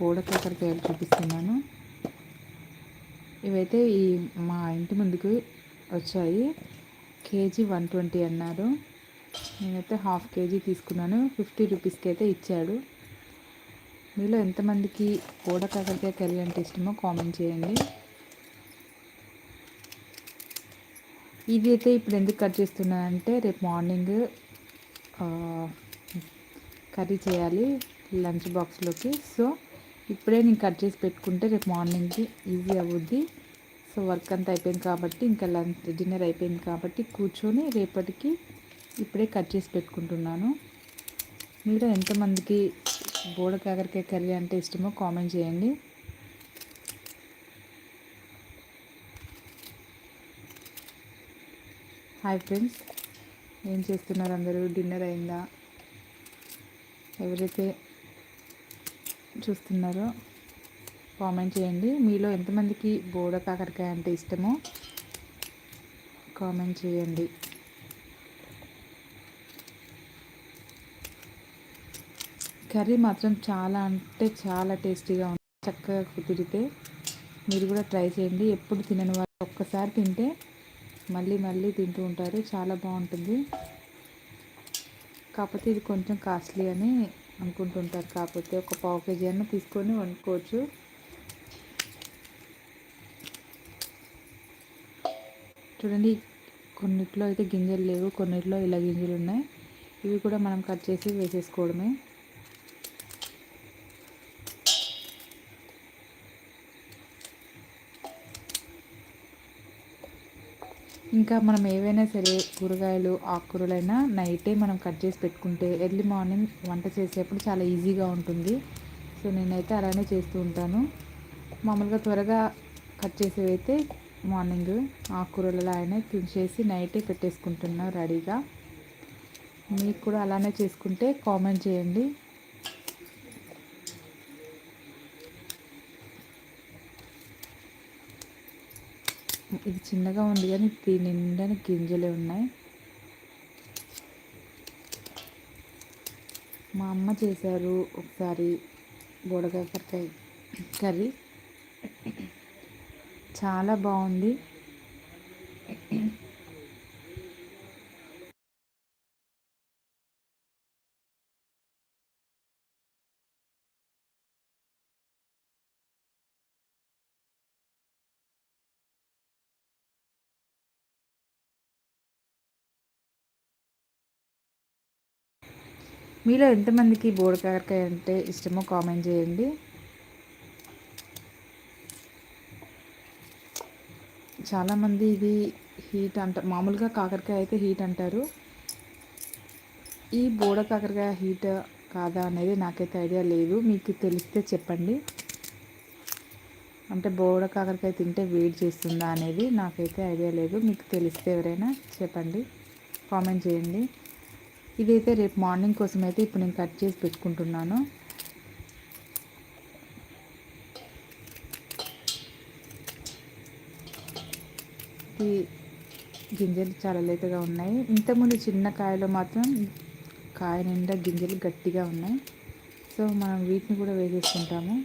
బోడ కాకరకాయలు చూపిస్తున్నాను. ఇవైతే ఈ మా ఇంటి ముందుకు వచ్చాయి. కేజీ వన్ ట్వంటీ అన్నారు. నేనైతే హాఫ్ కేజీ తీసుకున్నాను. ఫిఫ్టీ రూపీస్కి అయితే ఇచ్చాడు. మీలో ఎంతమందికి బోడ కాకరకాయ కర్రీ అంటే ఇష్టమో కామెంట్ చేయండి. ఇది అయితే ఇప్పుడు ఎందుకు కట్ చేస్తున్నానంటే రేపు మార్నింగ్ కర్రీ చేయాలి లంచ్ బాక్స్లోకి. సో ఇప్పుడే నేను కట్ చేసి పెట్టుకుంటే రేపు మార్నింగ్కి ఈజీ అవుద్ది. సో వర్క్ అంతా అయిపోయింది కాబట్టి ఇంకా లంచ్ డిన్నర్ అయిపోయింది కాబట్టి కూర్చొని రేపటికి ఇప్పుడే కట్ చేసి పెట్టుకుంటున్నాను. మీరు ఎంతమందికి బోడ కాకరకాయ కర్రీ అంటే ఇష్టమో కామెంట్ చేయండి. హాయ్ ఫ్రెండ్స్ ఏం చేస్తున్నారు అందరూ? డిన్నర్ అయిందా? ఎవరైతే చూస్తున్నారో? కామెంట్ చేయండి. మీలో ఎంతమందికి బోడ కాకరకాయ అంటే ఇష్టమో కామెంట్ చేయండి. కర్రీ మాత్రం చాలా అంటే చాలా టేస్టీగా ఉంది. చక్కగా కుదిరితే మీరు కూడా ట్రై చేయండి. ఎప్పుడు తినని వాళ్ళు ఒక్కసారి తింటే మళ్ళీ మళ్ళీ తింటూ ఉంటారు. చాలా బాగుంటుంది. కాకపోతే ఇది కొంచెం కాస్ట్లీ అని అనుకుంటుంటారు. కాకపోతే ఒక పావు కేజీ అన్న తీసుకొని వండుకోవచ్చు. చూడండి కొన్నిట్లో అయితే గింజలు లేవు. కొన్నిట్లో ఇలా గింజలు ఉన్నాయి. ఇవి కూడా మనం కట్ చేసి వేసేసుకోవడమే. ఇంకా మనం ఏవైనా సరే కూరగాయలు ఆకుకూరలైనా నైటే మనం కట్ చేసి పెట్టుకుంటే ఎర్లీ మార్నింగ్ వంట చేసేటప్పుడు చాలా ఈజీగా ఉంటుంది. సో నేనైతే అలానే చేస్తూ ఉంటాను. మామూలుగా త్వరగా కట్ చేసేవైతే మార్నింగ్ ఆకుకూరలలో ఆయన చేసి నైటే పెట్టేసుకుంటున్నా రెడీగా మీకు కూడా అలానే చేసుకుంటే కామెంట్ చేయండి. ఇది చిన్నగా ఉంది కానీ దీని నిండా గింజలే ఉన్నాయి. మా అమ్మ చేశారు ఒకసారి బుడకాకరకాయ కర్రీ. చాలా బాగుంది. మీలో ఎంతమందికి బోడకాకరకాయ అంటే ఇష్టమో కామెంట్ చేయండి. చాలామంది ఇది హీట్ అంట మామూలుగా కాకరకాయ అయితే హీట్ అంటారు. ఈ బోడ కాకరకాయ హీట్ కాదా అనేది నాకైతే ఐడియా లేదు. మీకు తెలిస్తే చెప్పండి. అంటే బోడ కాకరకాయ తింటే వెయిట్ చేస్తుందా అనేది నాకైతే ఐడియా లేదు. మీకు తెలిస్తే ఎవరైనా చెప్పండి. కామెంట్ చేయండి. ఇదైతే రేపు మార్నింగ్ కోసం అయితే ఇప్పుడు నేను కట్ చేసి పెట్టుకుంటున్నాను. ఈ గింజలు చాలా లేతగా ఉన్నాయి. ఇంతకుముందు చిన్న కాయలో మాత్రం కాయ నిండా గింజలు గట్టిగా ఉన్నాయి. సో మనం వీటిని కూడా వేసేసుకుంటాము.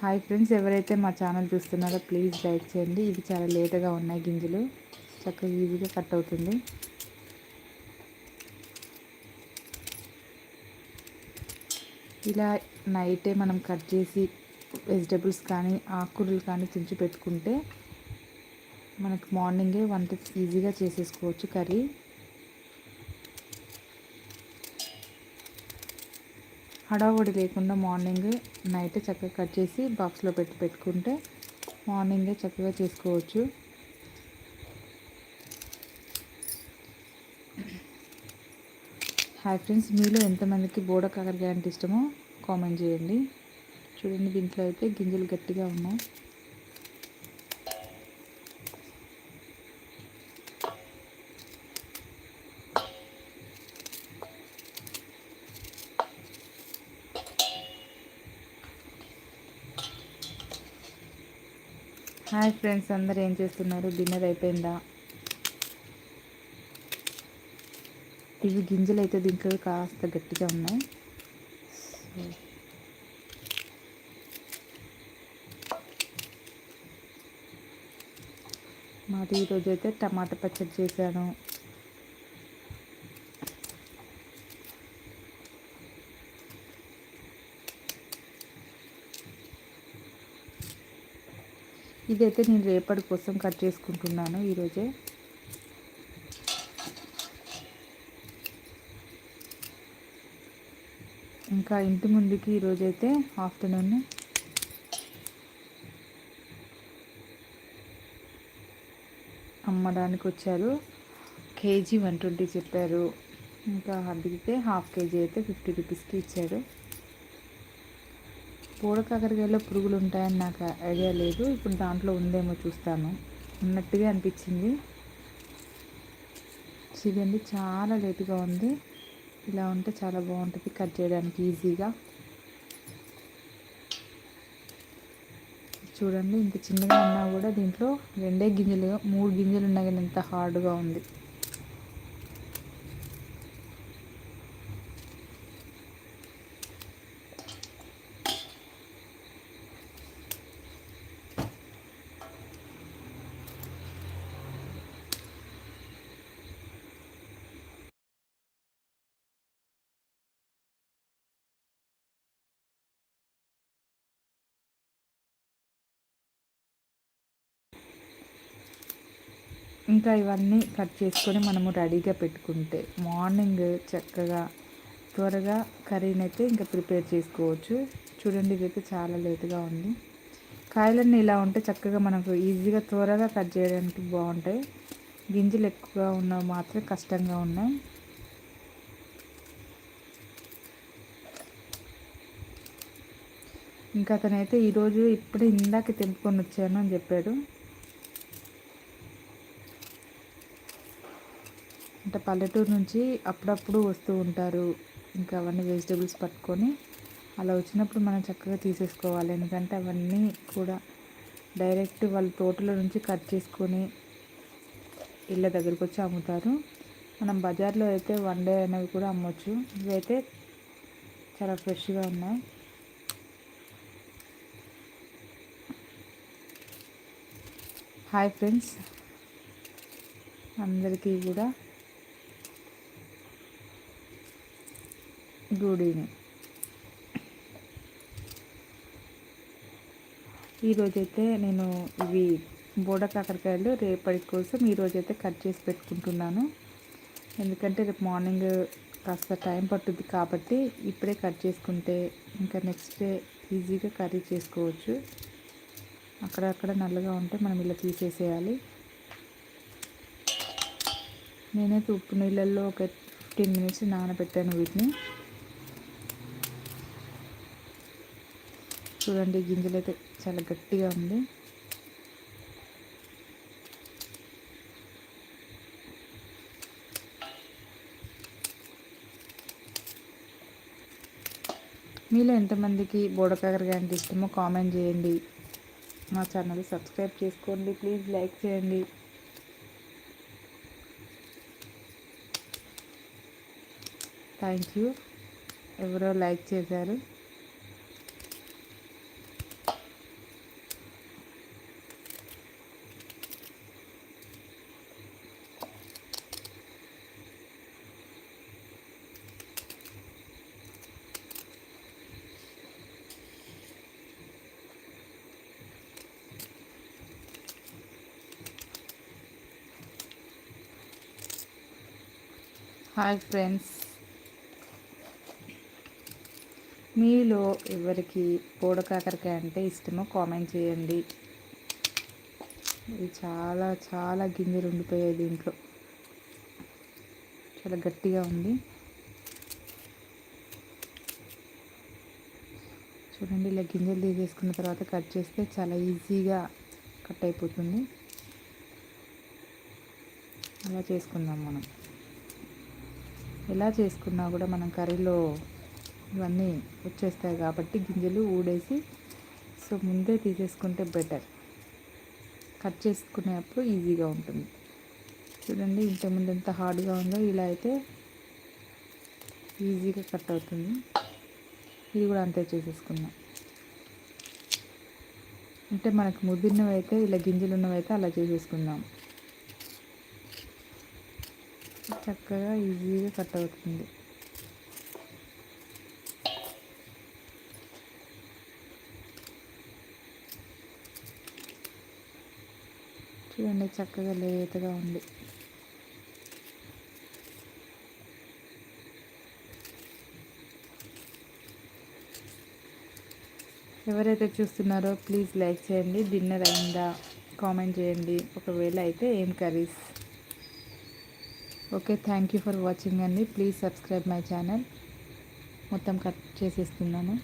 హాయ్ ఫ్రెండ్స్ ఎవరైతే మా ఛానల్ చూస్తున్నారో ప్లీజ్ లైక్ చేయండి. ఇవి చాలా లేతగా ఉన్నాయి గింజలు. చక్కగా ఈజీగా కట్ అవుతుంది. ఇలా నైటే మనం కట్ చేసి వెజిటేబుల్స్ కానీ ఆకుకూరలు కానీ తుంచి పెట్టుకుంటే మనకు మార్నింగే వంట ఈజీగా చేసేసుకోవచ్చు కర్రీ. హడావుడి లేకుండా మార్నింగ్ నైట్ చక్కగా కట్ చేసి బాక్స్లో పెట్టి పెట్టుకుంటే మార్నింగే చక్కగా చేసుకోవచ్చు. హాయ్ ఫ్రెండ్స్ మీలో ఎంతమందికి బోడ కాకరకాయ అంటే ఇష్టమో కామెంట్ చేయండి. చూడండి దీంట్లో అయితే గింజలు గట్టిగా ఉన్నాయి. హాయ్ ఫ్రెండ్స్ అందరు ఏం చేస్తున్నారు? డిన్నర్ అయిపోయిందా? ఇవి గింజలు అయితే దీంట్లో కాస్త గట్టిగా ఉన్నాయి. మాది ఈరోజు అయితే టమాటా పచ్చడి చేశాను. ఇదైతే నేను రేపటి కోసం కట్ చేసుకుంటున్నాను ఈరోజే. ఇంకా ఇంటి ముందుకి ఈరోజైతే ఆఫ్టర్నూన్. అమ్మడానికి వచ్చారు. కేజీ వన్ ట్వంటీ చెప్పారు. ఇంకా అడిగితే హాఫ్ కేజీ అయితే ఫిఫ్టీ రూపీస్కి ఇచ్చారు. పూడకాకరకాయలో పురుగులు ఉంటాయని నాకు ఐడియా లేదు. ఇప్పుడు దాంట్లో ఉందేమో చూస్తాను. ఉన్నట్టుగా అనిపించింది. చూడండి చాలా లేటుగా ఉంది. ఇలా ఉంటే చాలా బాగుంటుంది కట్ చేయడానికి ఈజీగా. చూడండి ఇంత చిన్నగా ఉన్నా కూడా దీంట్లో రెండే గింజలు మూడు గింజలు ఉన్నా కానీ ఎంత హార్డ్గా ఉంది. ఇంకా ఇవన్నీ కట్ చేసుకొని మనము రెడీగా పెట్టుకుంటే మార్నింగ్ చక్కగా త్వరగా కర్రీని అయితే ఇంకా ప్రిపేర్ చేసుకోవచ్చు. చూడండి ఇదైతే చాలా లేటుగా ఉంది. కాయలన్నీ ఇలా ఉంటే చక్కగా మనకు ఈజీగా త్వరగా కట్ చేయడానికి బాగుంటాయి. గింజలు ఎక్కువగా ఉన్నవి మాత్రం కష్టంగా ఉన్నాయి. ఇంకా అతనైతే ఈరోజు ఇప్పుడే ఇందాక తెంపుకొని వచ్చాను అని చెప్పాడు. అంటే పల్లెటూరు నుంచి అప్పుడప్పుడు వస్తూ ఉంటారు. ఇంకా అవన్నీ వెజిటేబుల్స్ పట్టుకొని అలా వచ్చినప్పుడు మనం చక్కగా తీసేసుకోవాలి. ఎందుకంటే అవన్నీ కూడా డైరెక్ట్ వాళ్ళ తోటలో నుంచి కట్ చేసుకొని ఇళ్ళ దగ్గరికి వచ్చి అమ్ముతారు. మనం బజార్లో అయితే వన్ డే అనేవి కూడా అమ్మొచ్చు. ఇవైతే చాలా ఫ్రెష్గా ఉన్నాయి. Hi friends. అందరికీ కూడా గుడ్ ఈవినింగ్. ఈరోజైతే నేను ఇవి బోడ కాకరకాయలు రేపటి కోసం ఈరోజైతే కట్ చేసి పెట్టుకుంటున్నాను. ఎందుకంటే రేపు మార్నింగ్ కాస్త టైం పట్టుద్ది కాబట్టి ఇప్పుడే కట్ చేసుకుంటే ఇంకా నెక్స్ట్ డే ఈజీగా కర్రీ చేసుకోవచ్చు. అక్కడక్కడ నల్లగా ఉంటే మనం ఇలా తీసేసేయాలి. నేనైతే ఉప్పు నీళ్ళల్లో ఒక ఫిఫ్టీన్ మినిట్స్ నానబెట్టాను వీటిని. చూడండి గింజలు అయితే చాలా గట్టిగా ఉంది. మీలో ఎంతమందికి బోడకాకరకాయ అంటే ఇష్టమో కామెంట్ చేయండి. మా ఛానల్ సబ్స్క్రైబ్ చేసుకోండి ప్లీజ్ లైక్ చేయండి. Thank you. ఎవరో లైక్ చేశారు. Hi friends. మీలో ఎవరికి పూడకాకరకాయ అంటే ఇష్టమో కామెంట్ చేయండి. ఇది చాలా చాలా గింజలు ఉండిపోయాయి దీంట్లో. చాలా గట్టిగా ఉంది. చూడండి ఇలా గింజలు తీసేసుకున్న తర్వాత కట్ చేస్తే చాలా ఈజీగా కట్ అయిపోతుంది. అలా చేసుకుందాం మనం. ఎలా చేసుకున్నా కూడా మనం కర్రీలో ఇవన్నీ వచ్చేస్తాయి కాబట్టి గింజలు ఊడేసి సో ముందే తీసేసుకుంటే బెటర్. కట్ చేసుకునేటప్పుడు ఈజీగా ఉంటుంది. చూడండి ఇంతకుముందు ఎంత హార్డ్గా ఉందో ఇలా అయితే ఈజీగా కట్ అవుతుంది. ఇది కూడా అంతే చేసేసుకుందాం. అంటే మనకు ముదిరినవి అయితే ఇలా గింజలు ఉన్నవి అయితే అలా చేసేసుకుందాం. చక్కగా ఈజీగా కట్ అవుతుంది. చూడండి చక్కగా లేతగా ఉంది. ఎవరైతే చూస్తున్నారో ప్లీజ్ లైక్ చేయండి డిన్నర్ అయిందా కామెంట్ చేయండి. ఒకవేళ అయితే ఏం curries? Okay thank you for watching అండి. Please subscribe my channel. మొత్తం కట్ చేసేస్తున్నాను.